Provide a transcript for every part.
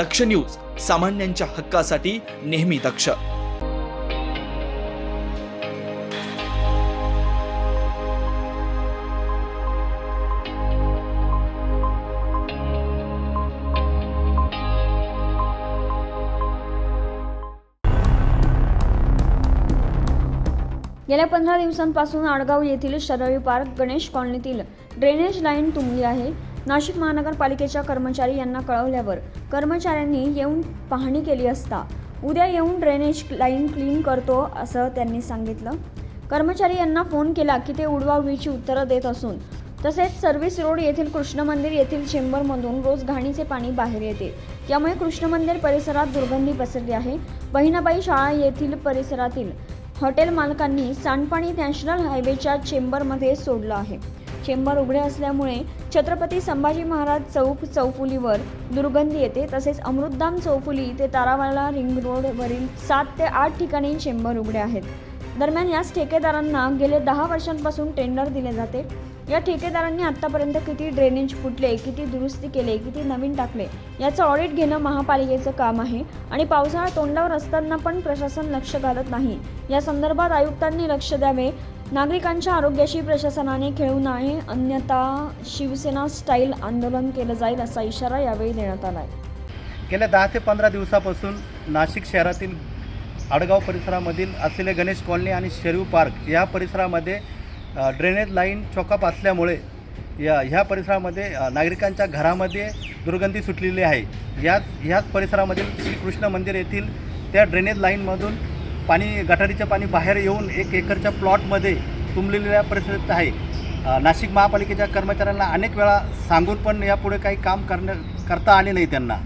दक्ष news सामान्यांच्या हक्कासाठी नेहमी दक्ष. गेल्या पंधरा दिवसांपासून आडगाव येथील शरळी पार्क गणेश कॉलनीतील ड्रेनेज लाईन तुंबली आहे. नाशिक महानगरपालिकेच्या कर्मचारी यांना कळवल्यावर कर्मचाऱ्यांनी येऊन पाहणी केली असता उद्या येऊन ड्रेनेज लाईन क्लीन करतो असं त्यांनी सांगितलं. कर्मचारी यांना फोन केला की ते उडवाउडवीची उत्तरं देत असून तसेच सर्व्हिस रोड येथील कृष्ण मंदिर येथील चेंबरमधून रोज घाणीचे पाणी बाहेर येते. त्यामुळे कृष्ण मंदिर परिसरात दुर्गंधी पसरली आहे. बहिणाबाई शाळा येथील परिसरातील हॉटेल मालकांनी सांडपाणी नॅशनल हायवेच्या चेंबरमध्ये सोडलं आहे. चेंबर उघडे असल्यामुळे छत्रपती संभाजी महाराज चौक चौफुलीवर दुर्गंधी येते. तसेच अमृतधाम चौफुली ते तारावाला रिंग रोडवरील सात ते आठ ठिकाणी चेंबर उघडे आहेत. दरम्यान याच ठेकेदारांना गेले दहा वर्षांपासून टेंडर दिले जाते. या ठेकेदारांनी आत्तापर्यंत किती ड्रेनेज फुटले किती दुरुस्ती केले किती नवीन टाकले याचं ऑडिट घेणं महापालिकेचं काम आहे. आणि पावसाळा तोंडावर असताना पण प्रशासन लक्ष घालत नाही. या संदर्भात आयुक्तांनी लक्ष द्यावे नागरिकांच्या आरोग्याशी प्रशासनाने खेळू नये अन्यथा शिवसेना स्टाईल आंदोलन केलं जाईल असा इशारा यावेळी देण्यात आला आहे गेल्या दहा ते पंधरा दिवसापासून नाशिक शहरातील आडगाव परिसरामधील असलेले गणेश कॉलनी आणि शेरू पार्क या परिसरामध्ये ड्रेनेज लाईन चॉकअप असल्यामुळे या ह्या परिसरामध्ये नागरिकांच्या घरामध्ये दुर्गंधी सुटलेली आहे. याच ह्याच परिसरामधील श्रीकृष्ण मंदिर येथील त्या ड्रेनेज लाईनमधून पाणी गटारीचं पाणी बाहेर येऊन एक एकरच्या प्लॉटमध्ये तुंबलेल्या परिस्थितीत आहे. नाशिक महापालिकेच्या कर्मचाऱ्यांना अनेक वेळा सांगून पण यापुढे काही काम करण्या करता आले नाही त्यांना.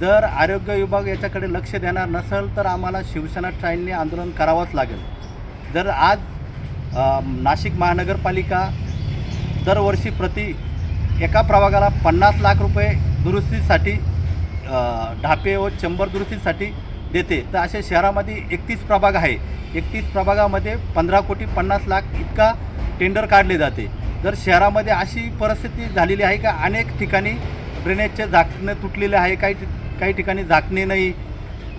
जर आरोग्य विभाग याच्याकडे लक्ष देणार नसेल तर आम्हाला शिवसेना स्टाईलने आंदोलन करावंच लागेल. जर आज नाशिक महानगरपालिका दरवर्षी प्रति एका प्रभागाला पन्नास लाख रुपये दुरुस्तीसाठी ढापे व चंबर दुरुस्तीसाठी देते. तर अशा शहरामध्ये एकतीस प्रभाग आहे. एकतीस प्रभागामध्ये पंधरा कोटी पन्नास लाख इतका टेंडर काढले जाते. जर शहरामध्ये अशी परिस्थिती झालेली आहे का अनेक ठिकाणी ड्रेनेजचे झाकणं तुटलेले आहे काही काही ठिकाणी झाकणे नाही.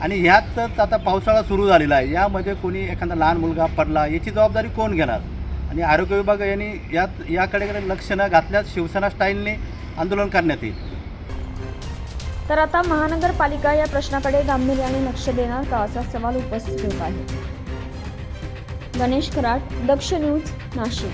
आणि ह्यातच आता पावसाळा सुरू झालेला आहे. यामध्ये कोणी एखादा लहान मुलगा पडला याची जबाबदारी कोण घेणार? आणि आरोग्य विभाग यांनी यात याकडे लक्ष न घातल्यास शिवसेना स्टाईलने आंदोलन करण्यात येईल. तर आता महानगरपालिका या प्रश्नाकडे गांभीर्याने लक्ष देणार का असा सवाल उपस्थित होत आहे. गणेश खराट दक्ष न्यूज नाशिक.